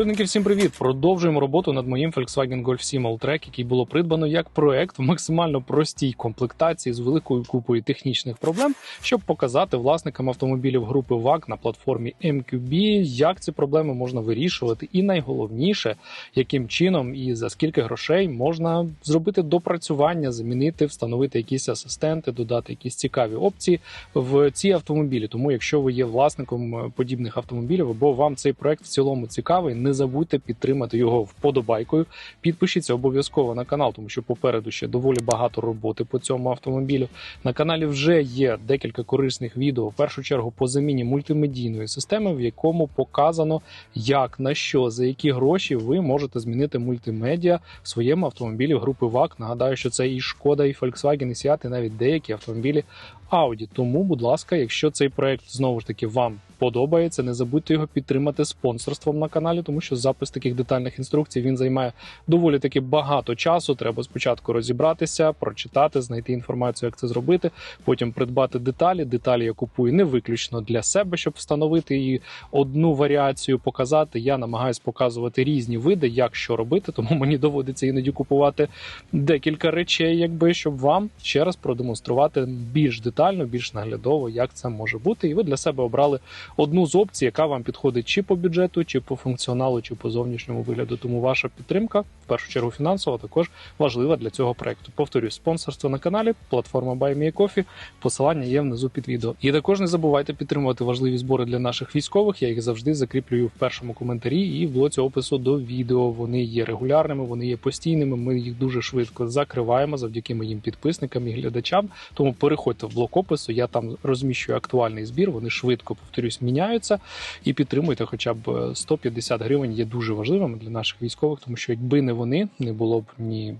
Людники, всім привіт! Продовжуємо роботу над моїм Volkswagen Golf 7 Alltrack, який було придбано як проект в максимально простій комплектації з великою купою технічних проблем, щоб показати власникам автомобілів групи ВАК на платформі MQB, як ці проблеми можна вирішувати, і найголовніше, яким чином і за скільки грошей можна зробити допрацювання, замінити, встановити якісь асистенти, додати якісь цікаві опції в ці автомобілі. Тому, якщо ви є власником е, подібних автомобілів, або вам цей проект в цілому цікавий, не забудьте підтримати його вподобайкою. Підпишіться обов'язково на канал, тому що попереду ще доволі багато роботи по цьому автомобілю. На каналі вже є декілька корисних відео, в першу чергу по заміні мультимедійної системи, в якому показано, як на що за які гроші ви можете змінити мультимедіа в своєму автомобілі групи ВАК. Нагадаю, що це і Шкода, і Volkswagen, і Seat, і навіть деякі автомобілі Audi. Тому, будь ласка, якщо цей проект знову ж таки вам подобається, не забудьте його підтримати спонсорством на каналі, тому що запис таких детальних інструкцій він займає доволі таки багато часу. Треба спочатку розібратися, прочитати, знайти інформацію, як це зробити. Потім придбати деталі. Деталі я купую не виключно для себе, щоб встановити її одну варіацію, показати. Я намагаюся показувати різні види, як що робити, тому мені доводиться іноді купувати декілька речей, якби щоб вам ще раз продемонструвати більш детально, більш наглядово, як це може бути. І ви для себе обрали одну з опцій, яка вам підходить чи по бюджету, чи по функціоналу, чи по зовнішньому вигляду. Тому ваша підтримка, в першу чергу фінансова, також важлива для цього проекту. Повторюсь, спонсорство на каналі, платформа BuyMeACoffee, посилання є внизу під відео. І також не забувайте підтримувати важливі збори для наших військових. Я їх завжди закріплюю в першому коментарі і в блоці опису до відео. Вони є регулярними, вони є постійними. Ми їх дуже швидко закриваємо завдяки моїм підписникам і глядачам. Тому переходьте в блок опису. Я там розміщую актуальний збір. Вони швидко повторюсь, міняються і підтримуйте. Хоча б 150 гривень є дуже важливим для наших військових, тому що якби не вони, не було б ні.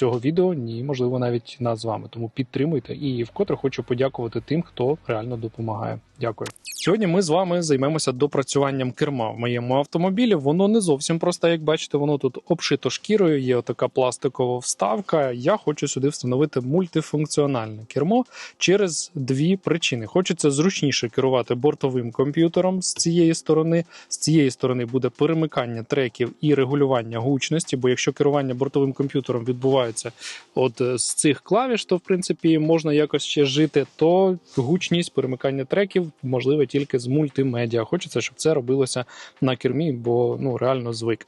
Цього відео ні, можливо, навіть нас з вами. Тому підтримуйте і вкотре хочу подякувати тим, хто реально допомагає. Дякую. Сьогодні ми з вами займемося допрацюванням керма в моєму автомобілі. Воно не зовсім просте, як бачите, воно тут обшито шкірою. Є така пластикова вставка. Я хочу сюди встановити мультифункціональне кермо через дві причини. Хочеться зручніше керувати бортовим комп'ютером з цієї сторони. З цієї сторони буде перемикання треків і регулювання гучності. Бо якщо керування бортовим комп'ютером відбувається от е, з цих клавіш, то в принципі можна якось ще жити, то гучність перемикання треків можливе тільки з мультимедіа. Хочеться, щоб це робилося на кермі, бо ну реально звик.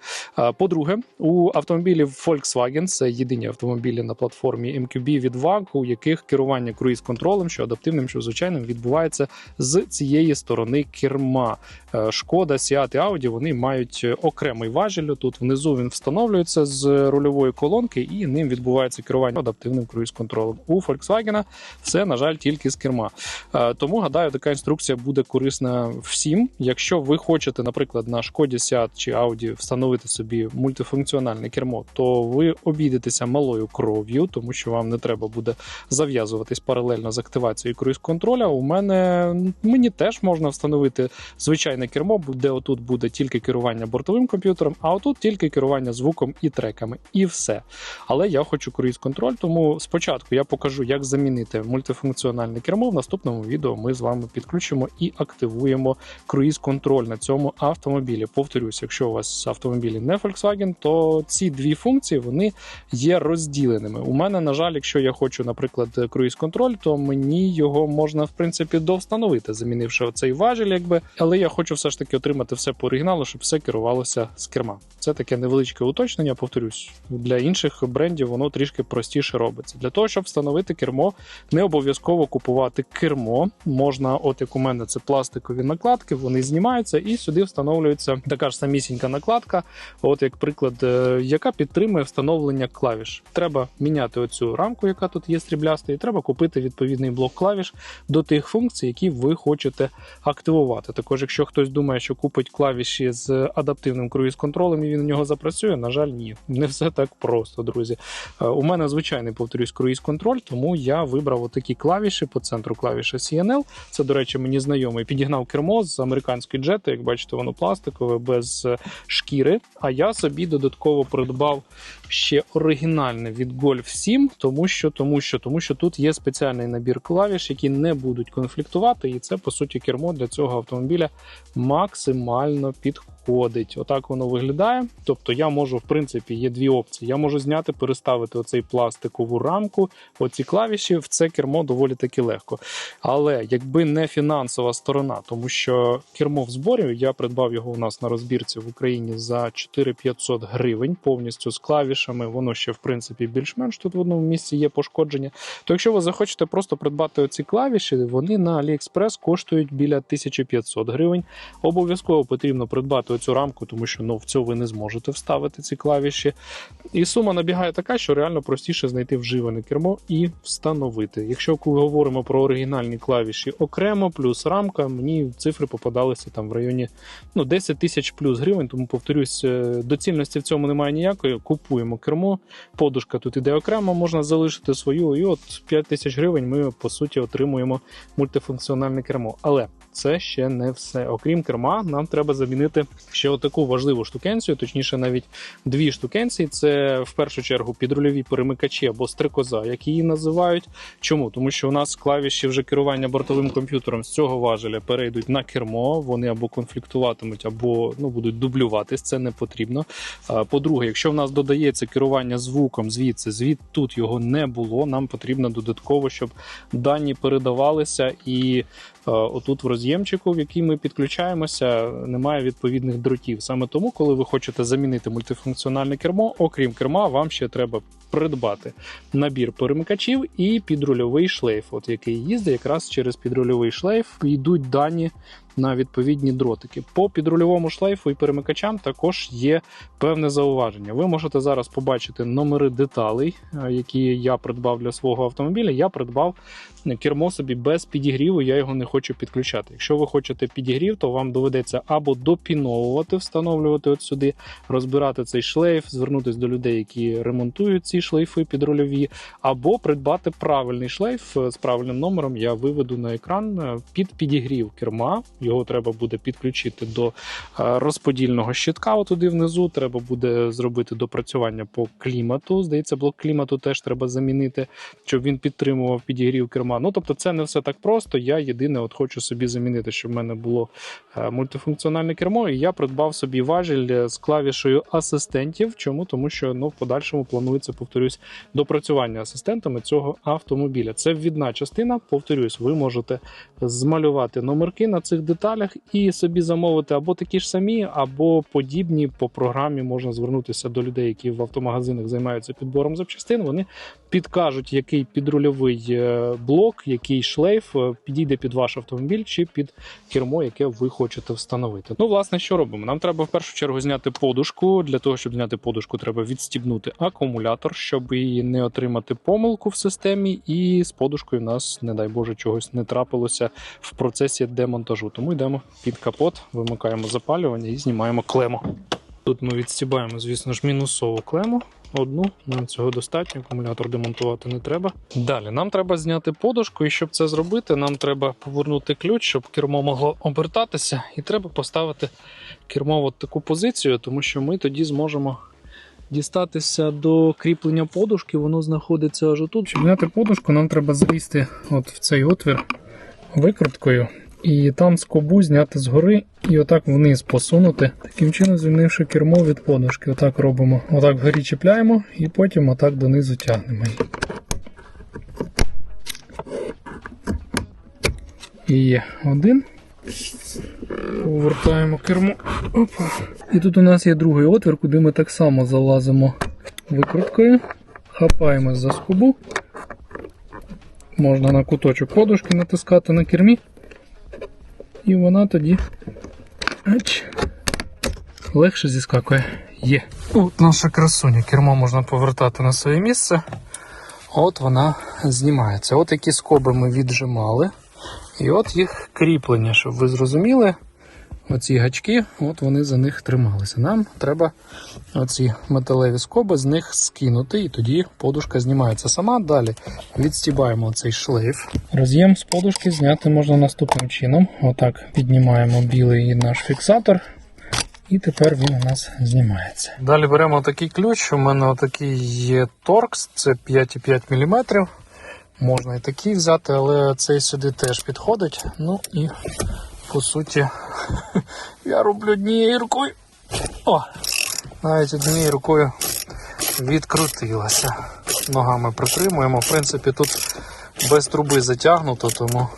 По-друге, у автомобілів Volkswagen це єдині автомобілі на платформі MQB від VAG, у яких керування круїз-контролем, що адаптивним, що звичайним, відбувається з цієї сторони керма. Е, Шкода, Seat і Audi вони мають окремий важіль. Тут внизу він встановлюється з рульової колонки, і ним відбувається керування адаптивним круїз-контролем. У Volkswagen все на жаль тільки з керма. Е, тому гадаю, така інструкція буде корисна всім. Якщо ви хочете, наприклад, на шкоді Seat чи Audi встановити собі мультифункціональне кермо, то ви обійдетеся малою кров'ю, тому що вам не треба буде зав'язуватись паралельно з активацією круїз контроля. У мене мені теж можна встановити звичайне кермо, де отут буде тільки керування бортовим комп'ютером, а отут тільки керування звуком і треками, і все. Але я хочу круїз контроль, тому спочатку я покажу, як замінити мультифункціональне кермо. В наступному відео ми з вами підключимо і активуємо круїз-контроль на цьому автомобілі. Повторюсь, якщо у вас автомобілі не Volkswagen, то ці дві функції вони є розділеними. У мене, на жаль, якщо я хочу, наприклад, круїз-контроль, то мені його можна в принципі довстановити, замінивши оцей важіль, якби. Але я хочу все ж таки отримати все по оригіналу, щоб все керувалося з керма. Це таке невеличке уточнення. Повторюсь, для інших брендів воно трішки простіше робиться. Для того, щоб встановити кермо, не обов'язково купувати кермо. Можна, от як у мене це пластикові накладки, вони знімаються і сюди встановлюється така ж самісінька накладка, от як приклад, е, яка підтримує встановлення клавіш. Треба міняти оцю рамку, яка тут є стрібляста, і треба купити відповідний блок клавіш до тих функцій, які ви хочете активувати. Також, якщо хтось думає, що купить клавіші з адаптивним круїз-контролем і він у нього запрацює, на жаль, ні. Не все так просто, друзі. Е, у мене звичайний повторюсь круїз-контроль, тому я вибрав отакі клавіші по центру клавіша CNL. Це, до речі, мені знайомий. Підігнав кермо з американської джети, як бачите, воно пластикове, без е, шкіри. А я собі додатково придбав ще оригінальне від Golf 7, тому що тому що, тому що тут є спеціальний набір клавіш, які не будуть конфліктувати, і це по суті кермо для цього автомобіля максимально підходить. Отак воно виглядає. Тобто я можу, в принципі, є дві опції. Я можу зняти, переставити оцей пластикову рамку, оці клавіші в це кермо доволі таки легко. Але якби не фінансова сторона, тому що кермо в зборі, я придбав його у нас на розбірці в Україні за 4500 гривень, повністю з клавішами. Воно ще в принципі більш-менш тут в одному місці є пошкодження. То якщо ви захочете просто придбати оці клавіші, вони на AliExpress коштують біля 1500 гривень. Обов'язково потрібно придбати оцю рамку, тому що ну в цю ви не зможете вставити ці клавіші. І сума набігає така, що реально простіше знайти вживане кермо і встановити. Якщо ми говоримо про оригінальні клавіші окремо, плюс рамка, мені цифри попадалися там в районі ну, 10 тисяч плюс гривень. Тому повторюсь, е, доцільності в цьому немає ніякої. Купуємо кермо, подушка тут іде окремо, можна залишити свою, і от 5 тисяч гривень ми по суті отримуємо мультифункціональне кермо. Але це ще не все. Окрім керма, нам треба замінити ще отаку важливу штукенцію, точніше, навіть дві штукенції. Це в першу чергу підрульові перемикачі або стрикоза, як її називають. Чому? Тому що у нас клавіші вже керування бортовим комп'ютером з цього важеля перейдуть на кермо. Вони або конфліктуватимуть, або ну будуть дублюватись. Це не потрібно. По-друге, якщо в нас додається керування звуком звідси, звід тут його не було. Нам потрібно додатково, щоб дані передавалися і е, отут в роз'ємчику, в який ми підключаємося, немає відповідних дротів. Саме тому, коли ви хочете замінити мультифункціональне кермо, окрім керма, вам ще треба придбати набір перемикачів і підрульовий шлейф, от який їздить якраз через підрульовий шлейф, йдуть дані на відповідні дротики. По підрульовому шлейфу і перемикачам також є певне зауваження. Ви можете зараз побачити номери деталей, е, які я придбав для свого автомобіля. Я придбав кермо собі без підігріву, я його не хочу підключати. Якщо ви хочете підігрів, то вам доведеться або допіновувати, встановлювати от сюди, розбирати цей шлейф, звернутися до людей, які ремонтують ці шлейфи підрульові, або придбати правильний шлейф е, з правильним номером. Я виведу на екран е, під підігрів керма. Його треба буде підключити до е, розподільного щитка. Отуди внизу треба буде зробити допрацювання по клімату. Здається, блок клімату теж треба замінити, щоб він підтримував підігрів керма. Ну тобто, це не все так просто. Я єдине, от хочу собі замінити, щоб в мене було е, мультифункціональне кермо. І я придбав собі важіль е, з клавішею асистентів. Чому? Тому що ну в подальшому планується, повторюсь, допрацювання асистентами цього автомобіля. Це ввідна частина. Повторюсь, ви можете змалювати номерки на цих деталях і собі замовити або такі ж самі, або подібні по програмі можна звернутися до людей, які в автомагазинах займаються підбором запчастин. Вони підкажуть, який підрульовий е, блок, який шлейф е, підійде під ваш автомобіль чи під кермо, яке ви хочете встановити. Ну, власне, що робимо? Нам треба в першу чергу зняти подушку. Для того, щоб зняти подушку, треба відстібнути акумулятор, щоб її не отримати помилку в системі. І з подушкою у нас, не дай Боже, чогось не трапилося в процесі демонтажу. Тому йдемо під капот, вимикаємо запалювання і знімаємо клему. Тут ми відстібаємо, звісно ж, мінусову клему. Одну, нам цього достатньо, акумулятор демонтувати не треба. Далі нам треба зняти подушку, і щоб це зробити, нам треба повернути ключ, щоб кермо могло обертатися, і треба поставити кермо в таку позицію, тому що ми тоді зможемо дістатися до кріплення подушки, воно знаходиться аж отут. Щоб зняти подушку, нам треба залізти от в цей отвір викруткою. І там скобу зняти згори і отак вниз посунути. Таким чином, звільнивши кермо від подушки. Отак робимо. Отак вгорі чіпляємо і потім отак донизу тягнемо. І один. Повертаємо кермо. Опа. І тут у нас є другий отвір, куди ми так само залазимо викруткою. Хапаємо за скобу. Можна на куточок подушки натискати на кермі. І вона тоді ач, легше зіскакує. Є. От наша красуня. Кермо можна повертати на своє місце. От вона знімається. От які скоби ми віджимали. І от їх кріплення, щоб ви зрозуміли. Оці гачки, от вони за них трималися. Нам треба оці металеві скоби з них скинути, і тоді подушка знімається сама. Далі відстібаємо цей шлейф. Роз'єм з подушки зняти можна наступним чином. Отак піднімаємо білий наш фіксатор. І тепер він у нас знімається. Далі беремо такий ключ. У мене отакий є торкс, це 5,5 мм. Можна і такий взяти, але цей сюди теж підходить. Ну і по суті, я роблю однією рукою. О! Навіть однією рукою відкрутилася. Ногами притримуємо. В принципі, тут без труби затягнуто, тому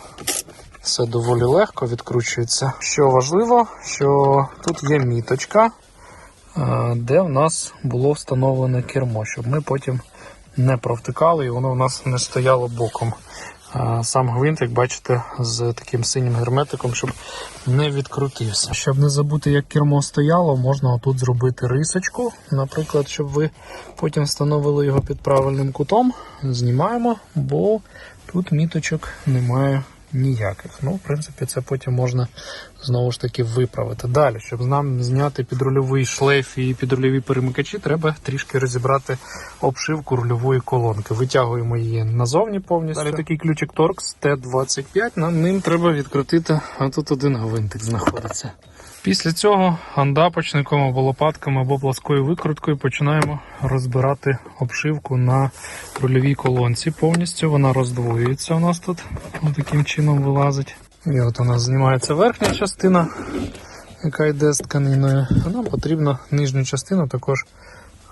все доволі легко відкручується. Що важливо, що тут є міточка, е, де в нас було встановлене кермо, щоб ми потім не провтикали і воно в нас не стояло боком. Сам гвинт, як бачите, з таким синім герметиком, щоб не відкрутився. Щоб не забути, як кермо стояло, можна отут зробити рисочку. Наприклад, щоб ви потім встановили його під правильним кутом. Знімаємо, бо тут міточок немає ніяких. Ну, в принципі, це потім можна знову ж таки виправити. Далі, щоб нам зняти підрульовий шлейф і підрульові перемикачі, треба трішки розібрати обшивку рульової колонки. Витягуємо її назовні повністю. Далі такий ключик Torx T25. Нам ним треба відкрутити, а тут один гвинтик знаходиться. Після цього андапочником або лопатками або пласкою викруткою починаємо розбирати обшивку на рульовій колонці. Повністю вона роздвоюється у нас тут. Ось таким чином вилазить. І от у нас знімається верхня частина, яка йде з тканиною. Нам потрібно нижню частину також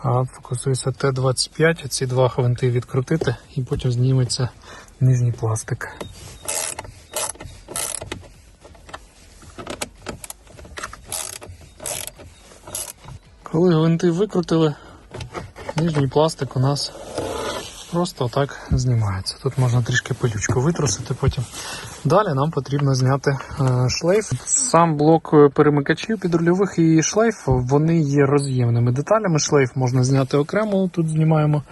а, фокусується Т-25. Ці два гвинти відкрутити і потім зніметься нижній пластик. Коли гвинти викрутили, нижній пластик у нас просто так знімається. Тут можна трішки пилючку витрусити потім. Далі нам потрібно зняти е, шлейф. Сам блок е, перемикачів підрульових і шлейф вони є роз'ємними деталями. Шлейф можна зняти окремо. Тут знімаємо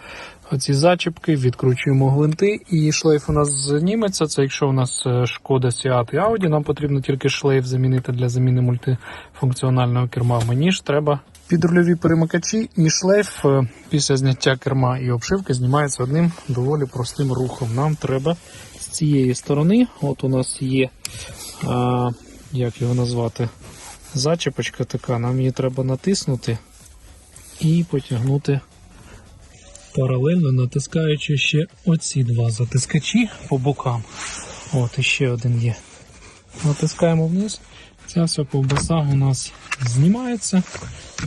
оці зачіпки, відкручуємо гвинти, і шлейф у нас зніметься. Це якщо у нас е, шкода Сіат і Audi, нам потрібно тільки шлейф замінити для заміни мультифункціонального керма. Мені ж треба підрульові перемикачі і шлейф е, після зняття керма і обшивки знімається одним доволі простим рухом. Нам треба з цієї сторони, от у нас є, а, як його назвати, зачіпочка така, нам її треба натиснути і потягнути паралельно, натискаючи ще оці два затискачі по бокам. От іще один є. Натискаємо вниз. Ця вся ковбаса у нас знімається.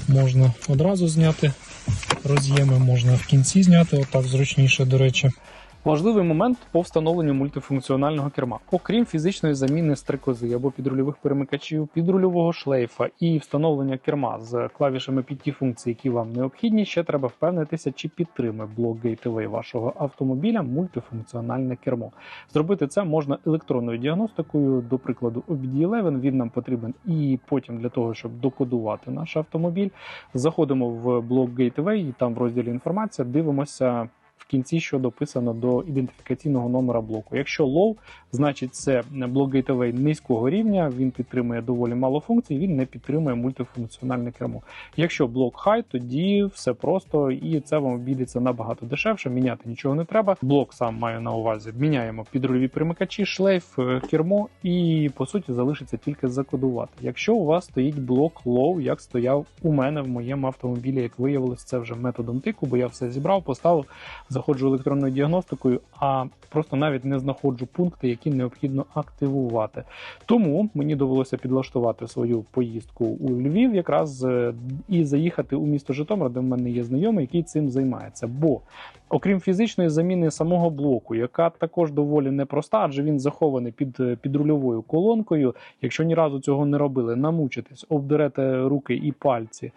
Можна одразу зняти роз'єми, можна в кінці зняти, отак зручніше, до речі. Важливий момент по встановленню мультифункціонального керма. Окрім фізичної заміни стрикози або підрульових перемикачів, підрульового шлейфа і встановлення керма з клавішами PT функцій, які вам необхідні, ще треба впевнитися, чи підтримує блок Gateway вашого автомобіля мультифункціональне кермо. Зробити це можна електронною діагностикою, до прикладу, OBD11. Він нам потрібен і потім для того, щоб докодувати наш автомобіль. Заходимо в блок Gateway, і там в розділі інформація дивимося. В кінці, що дописано до ідентифікаційного номера блоку. Якщо low, значить це блок Gateway низького рівня, він підтримує доволі мало функцій, він не підтримує мультифункціональне кермо. Якщо блок high, тоді все просто і це вам обійдеться набагато дешевше. Міняти нічого не треба. Блок сам маю на увазі. Міняємо підрульові примикачі, шлейф, е, кермо, і по суті залишиться тільки закодувати. Якщо у вас стоїть блок low, як стояв у мене в моєму автомобілі, як виявилось, це вже методом тику, бо я все зібрав, поставив заходжу електронною діагностикою, а просто навіть не знаходжу пункти, які необхідно активувати. Тому мені довелося підлаштувати свою поїздку у Львів, якраз е, і заїхати у місто Житомир, де в мене є знайомий, який цим займається. Бо Окрім фізичної заміни самого блоку, яка також доволі непроста, адже він захований під е, підрульовою колонкою. Якщо ні разу цього не робили, намучитись, обдерете руки і пальці.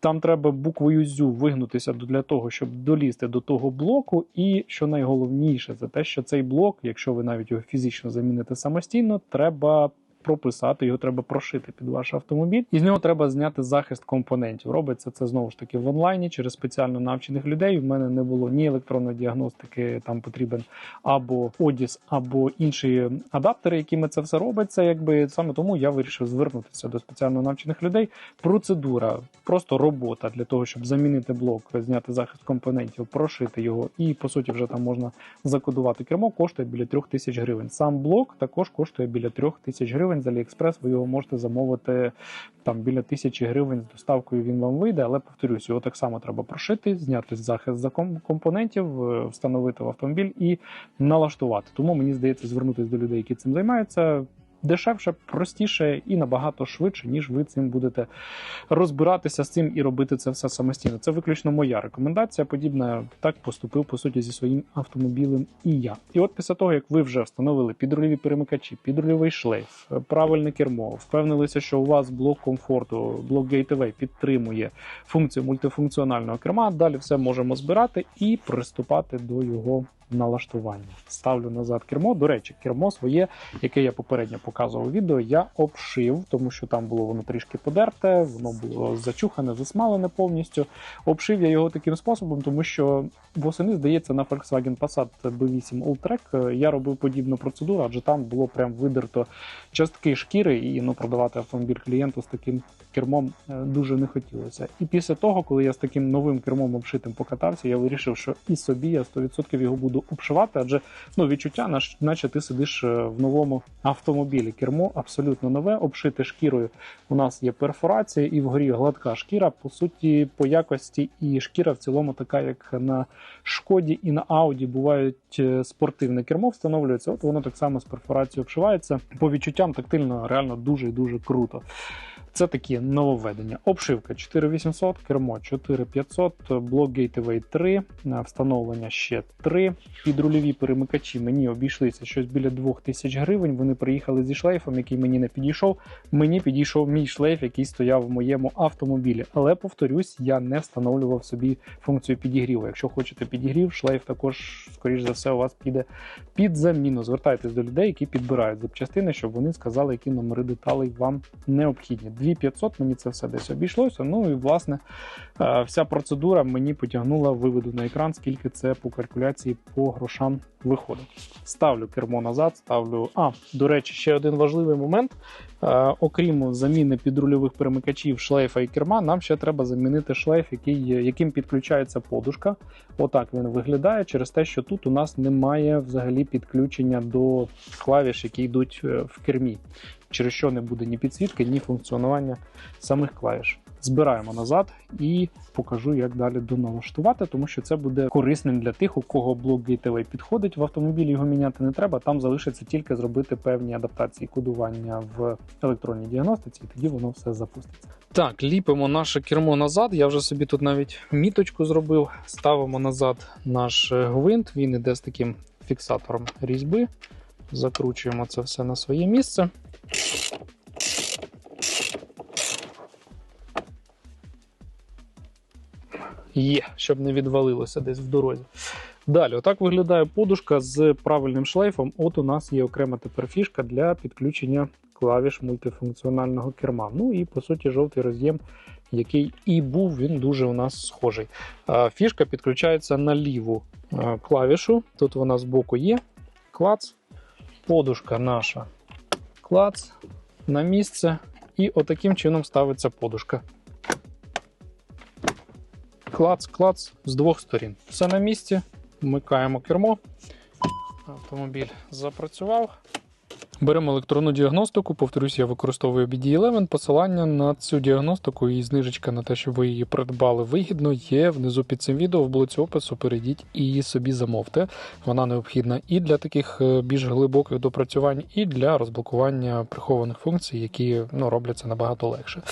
Там треба буквою зю вигнутися для того, щоб долізти до того блоку. І що найголовніше, це те, що цей блок, якщо ви навіть його фізично заміните самостійно, треба прописати, його треба прошити під ваш автомобіль, і з нього треба зняти захист компонентів. Робиться це знову ж таки в онлайні через спеціально навчених людей. В мене не було ні електронної діагностики, там потрібен або Одіс, або інші адаптери, якими це все робиться. Якби саме тому я вирішив звернутися до спеціально навчених людей. Процедура, просто робота для того, щоб замінити блок, зняти захист компонентів, прошити його, і по суті вже там можна закодувати кермо. Коштує біля 3000 тисяч гривень. Сам блок також коштує біля 3000 тисяч гривень гривень з AliExpress, ви його можете замовити там біля тисячі гривень з доставкою. Він вам вийде, але повторюсь, його так само треба прошити, зняти захист за компонентів, е, встановити в автомобіль і налаштувати. Тому мені здається, звернутися до людей, які цим займаються. Дешевше, простіше і набагато швидше, ніж ви цим будете розбиратися з цим і робити це все самостійно. Це виключно моя рекомендація. Подібна так поступив по суті зі своїм автомобілем і я. І от після того, як ви вже встановили підрульові перемикачі, підрульовий шлейф, правильне кермо, впевнилися, що у вас блок комфорту, блок Gateway підтримує функцію мультифункціонального керма. Далі все можемо збирати і приступати до його налаштування. Ставлю назад кермо. До речі, кермо своє, яке я попередньо показував відео, я обшив, тому що там було воно трішки подерте, воно було зачухане, засмалене повністю. Обшив я його таким способом, тому що восени, здається, на Volkswagen Passat B8 Alltrack я робив подібну процедуру, адже там було прям видерто частки шкіри, і ну, продавати автомобіль клієнту з таким кермом е, дуже не хотілося. І після того, коли я з таким новим кермом обшитим покатався, я вирішив, що і собі я 100% його буду обшивати, адже ну, відчуття, наче ти сидиш е, в новому автомобілі. Кермо абсолютно нове, обшите шкірою. У нас є перфорація і вгорі гладка шкіра. По суті, по якості і шкіра в цілому така, як на шкоді і на ауді бувають е, спортивне кермо, встановлюється. От воно так само з перфорацією обшивається. По відчуттям тактильно реально дуже і дуже круто. Це такі нововведення. Обшивка 4800, кермо 4500, блок Gateway 3, встановлення ще 3. Підрульові перемикачі мені обійшлися щось біля 2000 гривень. Вони приїхали зі шлейфом, який мені не підійшов. Мені підійшов мій шлейф, який стояв в моєму автомобілі. Але повторюсь, я не встановлював собі функцію підігріву. Якщо хочете підігрів, шлейф також, скоріш за все, у вас піде під заміну. Звертайтесь до людей, які підбирають запчастини, щоб вони сказали, які номери деталей вам необхідні. 2500 мені це все десь обійшлося. Ну і власне е, вся процедура мені потягнула виведу на екран, скільки це по калькуляції по грошам виходить. Ставлю кермо назад, ставлю. А, до речі, ще один важливий момент. Е, окрім заміни підрульових перемикачів, шлейфа і керма, нам ще треба замінити шлейф, який, яким підключається подушка. Отак він виглядає через те, що тут у нас немає взагалі підключення до клавіш, які йдуть е, в кермі через що не буде ні підсвітки, ні функціонування самих клавіш. Збираємо назад і покажу, як далі доналаштувати, тому що це буде корисним для тих, у кого блок Gateway підходить в автомобілі, його міняти не треба. Там залишиться тільки зробити певні адаптації кодування в електронній діагностиці, і тоді воно все запуститься. Так, ліпимо наше кермо назад. Я вже собі тут навіть міточку зробив. Ставимо назад наш гвинт. Він іде з таким фіксатором різьби. Закручуємо це все на своє місце. Є, щоб не відвалилося десь в дорозі. Далі, отак виглядає подушка з правильним шлейфом. От у нас є окрема тепер фішка для підключення клавіш мультифункціонального керма. Ну і по суті, жовтий роз'єм, який і був, він дуже у нас схожий. Фішка підключається на ліву клавішу. Тут вона збоку є. Клац, подушка наша. Клац на місце. І отаким чином ставиться подушка. Клац, клац з двох сторін. Все на місці. Вмикаємо кермо. Автомобіль запрацював. Беремо електронну діагностику. Повторюсь, я використовую BD11. Посилання на цю діагностику і знижечка на те, щоб ви її придбали вигідно, є внизу під цим відео в блоці опису. Перейдіть і собі замовте. Вона необхідна і для таких е, більш глибоких допрацювань, і для розблокування прихованих функцій, які ну, робляться набагато легше.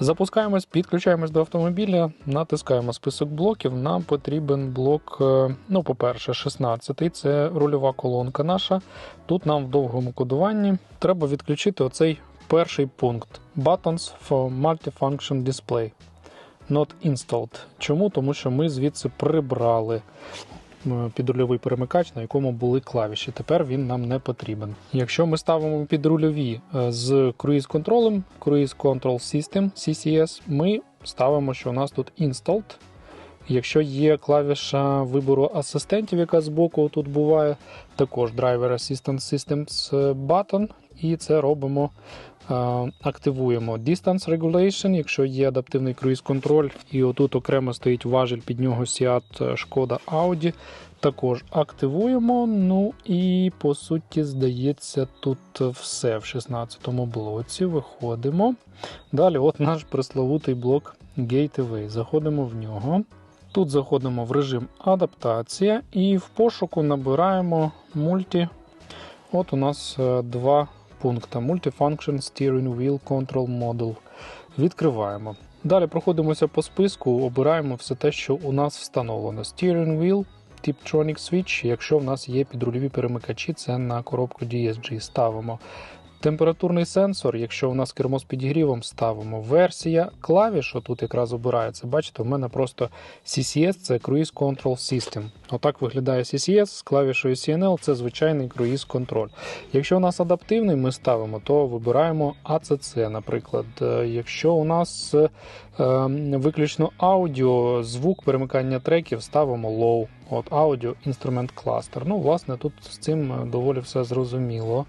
Запускаємось, підключаємось до автомобіля, натискаємо список блоків. Нам потрібен блок, е, ну, по-перше, 16 це рульова колонка наша. Тут нам в довгому кодуванні треба відключити оцей перший пункт Buttons for Multifunction Display. Not installed. Чому? Тому що ми звідси прибрали підрульовий перемикач, на якому були клавіші. Тепер він нам не потрібен. Якщо ми ставимо підрульові е, з круїз-контролем, Cruise Control System CCS, ми ставимо, що у нас тут installed. Якщо є клавіша вибору асистентів, яка збоку тут буває, також Driver Assistant Systems Button, і це робимо, активуємо Distance Regulation, якщо є адаптивний круїз контроль, і отут окремо стоїть важіль під нього Seat Шкода Audi. Також активуємо. Ну і по суті, здається, тут все в 16-му блоці. Виходимо. Далі, от наш пресловутий блок Gateway. Заходимо в нього. Тут заходимо в режим адаптація і в пошуку набираємо мульті. От у нас е, два пункта Multifunction Steering Wheel Control Model. Відкриваємо. Далі проходимося по списку, обираємо все те, що у нас встановлено. Steering Wheel, Tiptronic Switch, якщо в нас є підрульові перемикачі, це на коробку DSG ставимо. Температурний сенсор, якщо у нас кермо з підігрівом, ставимо. Версія клавіш, тут якраз обирається. Бачите, у мене просто CCS це Cruise Control System. Отак виглядає CCS з клавішою CNL, це звичайний круїз контроль. Якщо у нас адаптивний, ми ставимо, то вибираємо ACC, наприклад. Е, Якщо у нас е, виключно аудіо, звук перемикання треків, ставимо low. От Audio Instrument Cluster. Ну, власне, тут з цим е, доволі все зрозуміло.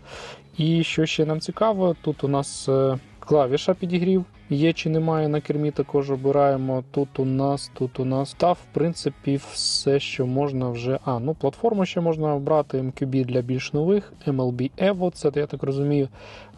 І що ще нам цікаво, тут у нас е, клавіша підігрів. Є чи немає на кермі, також обираємо. Тут у нас, тут у нас та, в принципі, все, що можна вже. А, ну платформу ще можна обрати MQB для більш нових, MLB Evo, це я так розумію.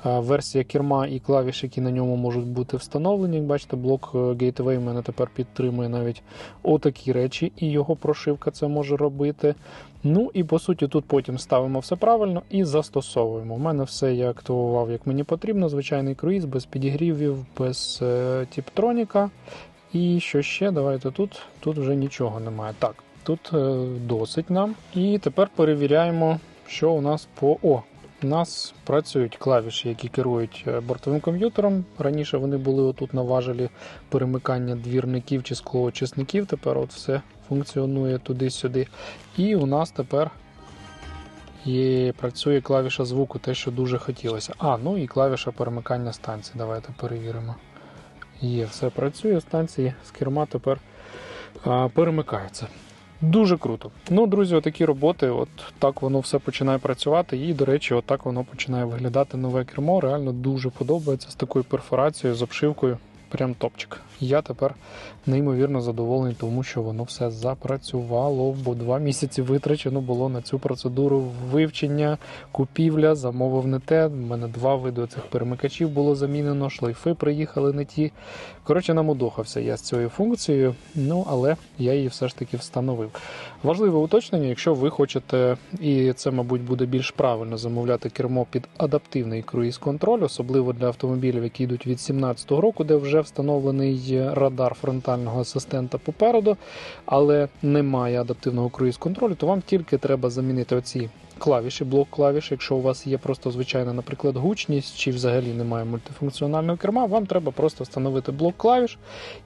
Версія керма і клавіш, які на ньому можуть бути встановлені. Як бачите, блок е, Gateway в мене тепер підтримує навіть отакі речі, і його прошивка це може робити. Ну і по суті, тут потім ставимо все правильно і застосовуємо. У мене все я активував, як мені потрібно. Звичайний круїз, без підігрівів, без е, тіптроніка. І що ще? Давайте тут. Тут вже нічого немає. Так, тут е, досить нам. І тепер перевіряємо, що у нас по. О! У нас працюють клавіші, які керують е, бортовим комп'ютером. Раніше вони були отут на важелі перемикання двірників чи склоочисників. Тепер от все функціонує туди-сюди. І у нас тепер є, працює клавіша звуку, те, що дуже хотілося. А, ну і клавіша перемикання станції. Давайте перевіримо. Є, все працює, станції з керма тепер а, перемикаються. Дуже круто. Ну, друзі, отакі роботи. От так воно все починає працювати. І, до речі, отак воно починає виглядати нове кермо. Реально дуже подобається з такою перфорацією, з обшивкою. Прям топчик. Я тепер неймовірно задоволений, тому що воно все запрацювало, бо два місяці витрачено було на цю процедуру вивчення, купівля, замовив не те. У мене два види цих перемикачів було замінено, шлейфи приїхали не ті. Коротше, намудохався я з цією функцією, ну але я її все ж таки встановив. Важливе уточнення, якщо ви хочете, і це, мабуть, буде більш правильно замовляти кермо під адаптивний круїз-контроль, особливо для автомобілів, які йдуть від 2017 року, де вже встановлений радар фронтального асистента попереду, але немає адаптивного круїз-контролю, то вам тільки треба замінити оці клавіші, блок клавіш. Якщо у вас є просто звичайна, наприклад, гучність чи взагалі немає мультифункціонального керма, вам треба просто встановити блок клавіш,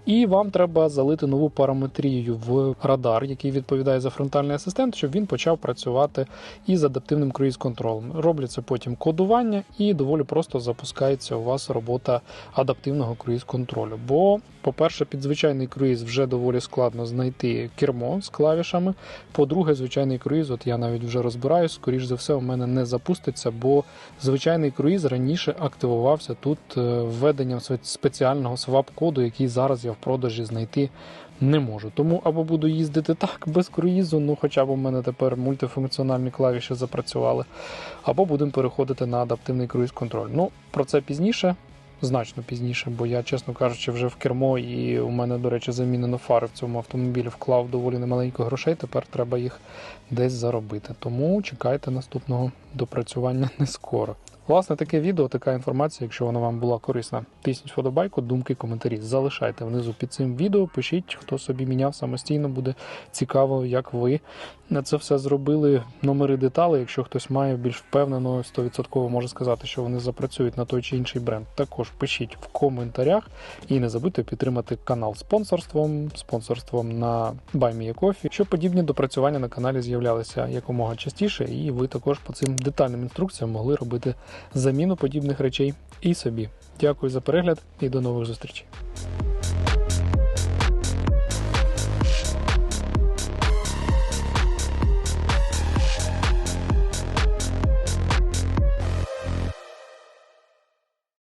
і вам треба залити нову параметрію в радар, який відповідає за фронтальний асистент, щоб він почав працювати із адаптивним круїз-контролем. Робляться потім кодування і доволі просто запускається у вас робота адаптивного круїз-контролю. Бо, по-перше, під звичайний круїз вже доволі складно знайти кермо з клавішами. По-друге, звичайний круїз, от я навіть вже розбираюсь скоріш за все, у мене не запуститься, бо звичайний круїз раніше активувався тут е, введенням спеціального свап-коду, який зараз я в продажі знайти не можу. Тому або буду їздити так без круїзу, ну хоча б у мене тепер мультифункціональні клавіші запрацювали, або будемо переходити на адаптивний круїз-контроль. Ну, про це пізніше значно пізніше, бо я, чесно кажучи, вже в кермо, і у мене, до речі, замінено фари в цьому автомобілі вклав доволі немаленько грошей. Тепер треба їх десь заробити. Тому чекайте наступного допрацювання не скоро. Власне, таке відео, така інформація, якщо вона вам була корисна. Тисніть вподобайку, думки, коментарі. Залишайте внизу під цим відео. Пишіть, хто собі міняв самостійно, буде цікаво, як ви на це все зробили. Номери деталей, якщо хтось має більш впевнено, 100% може сказати, що вони запрацюють на той чи інший бренд. Також пишіть в коментарях і не забудьте підтримати канал спонсорством, спонсорством на BuyMeACoffee, щоб подібні допрацювання на каналі з'являлися якомога частіше, і ви також по цим детальним інструкціям могли робити заміну подібних речей і собі. Дякую за перегляд і до нових зустрічей.